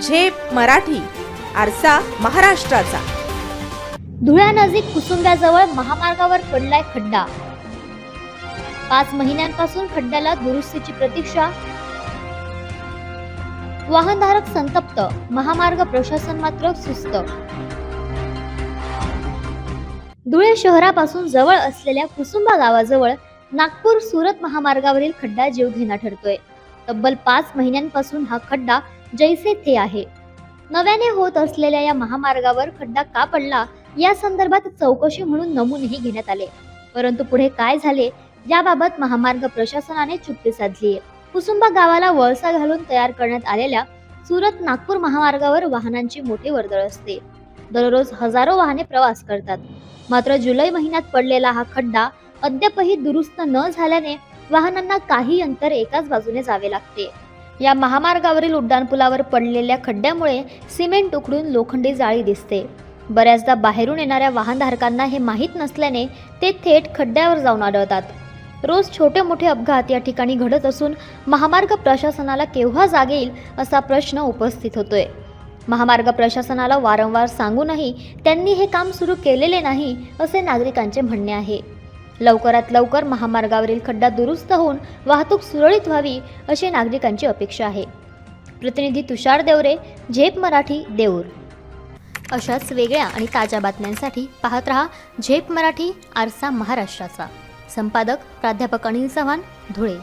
झेप मराठी आरसा महाराष्ट्राचा. धुळ्यानजीक कुसुंब्याजवळ महामार्गावर पडलाय खड्डा. पाच महिन्यांपासून खड्ड्याला दुरुस्तीची प्रतीक्षा. वाहनधारक संतप्त महामार्ग प्रशासन मात्र सुस्त. धुळे शहरापासून जवळ असलेल्या कुसुंबा गावाजवळ नागपूर सुरत महामार्गावरील खड्डा जीवघेणा ठरतोय. तब्बल पाच महिन्यांपासून हा खड्डा जैसे थे आहे. नव्याने होत असलेल्या या महामार्गावर खड्डा का पडला या संदर्भात चौकशी म्हणून नमुनेही घेण्यात आले. परंतु पुढे काय झाले याबाबत महामार्ग प्रशासनाने चुप्पी साधली कुसुंबा गावाला वळसा घालून तयार करण्यात आलेल्या सुरत नागपूर महामार्गावर वाहनांची मोठी वर्दळ असते. दररोज हजारो वाहने प्रवास करतात. मात्र जुलै महिन्यात पडलेला हा खड्डा अद्यापही दुरुस्त न झाल्याने वाहनांना काही अंतर एकाच बाजूने जावे लागते. या महामार्गावरील उड्डाणपुलावर पडलेल्या खड्ड्यामुळे सिमेंट उखडून लोखंडी जाळी दिसते. बऱ्याचदा बाहेरून येणाऱ्या वाहनधारकांना हे माहीत नसल्याने ते थेट खड्ड्यावर जाऊन आढळतात. रोज छोटे मोठे अपघात या ठिकाणी घडत असून महामार्ग प्रशासनाला केव्हा जाग येईल असा प्रश्न उपस्थित होतोय. महामार्ग प्रशासनाला वारंवार सांगूनही त्यांनी हे काम सुरू केलेले नाही असे नागरिकांचे म्हणणे आहे. लवकरात लवकर महामार्गावरील खड्डा दुरुस्त होऊन वाहतूक सुरळीत व्हावी अशी नागरिकांची अपेक्षा आहे. प्रतिनिधी तुषार देवरे झेप मराठी देऊर. अशाच वेगळ्या आणि ताज्या बातम्यांसाठी पाहत रहा झेप मराठी आरसा महाराष्ट्राचा. संपादक प्राध्यापक अनिल चव्हाण धुळे.